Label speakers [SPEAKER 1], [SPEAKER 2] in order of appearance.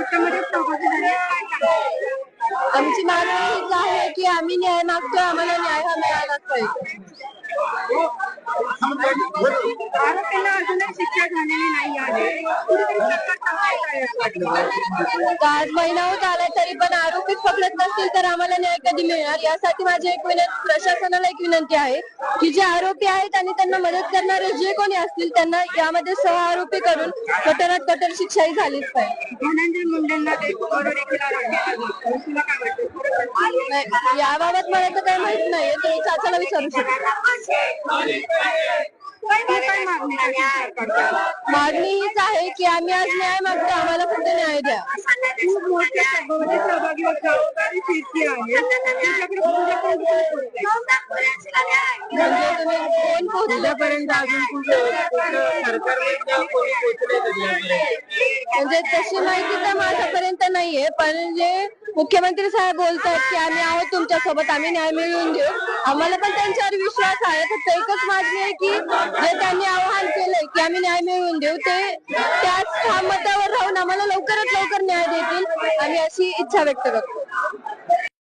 [SPEAKER 1] झाली?
[SPEAKER 2] आमची मागणी हीच आहे की आम्ही न्याय मागतोय आम्हाला न्याय हा मिळालाच पाहिजे
[SPEAKER 1] आरोपींना अजूनही शिक्षा झालेली नाही आहे.
[SPEAKER 2] आज महिना होत आलाय तरी पण आरोपीत पकडत नसतील तर आम्हाला न्याय कधी मिळणार? यासाठी माझी एक विनंती प्रशासनाला एक विनंती आहे की जे आरोपी आहेत आणि त्यांना मदत करणारे जे कोणी असतील त्यांना यामध्ये सह आरोपी करून कठोरात कठोर शिक्षा ही झालीच पाहिजे.
[SPEAKER 1] धनंजय मुंडेंना आरोपी
[SPEAKER 2] याबाबत मला तर काही माहीत नाहीये तुम्ही चाचाला विचारू शकता.
[SPEAKER 1] मागणी
[SPEAKER 2] हीच आहे की आम्ही आज न्याय मागतो आम्हाला फक्त न्याय द्या.
[SPEAKER 1] खूप मोठ्या सभेमध्ये सहभागी होता. आणि कीर्ती आहे. तुझ्याकडे तुझ्याकडे कोण पोहोचलंय?
[SPEAKER 2] म्हणजे तुम्ही कोण पोहोचल्यापर्यंत अजून म्हणजे तशी माहिती तर माझ्यापर्यंत नाहीये पण जे मुख्यमंत्री साहेब बोलतात की आम्ही आहोत तुमच्यासोबत आम्ही न्याय मिळवून देऊ. आम्हाला पण त्यांच्यावर विश्वास आहे फक्त एकच मागणी आहे की जे त्यांनी आवाहन केलंय की आम्ही न्याय मिळवून देऊ ते त्याच ठाम मतावर राहून आम्हाला लवकरात लवकर न्याय देतील. आम्ही अशी इच्छा व्यक्त करतो.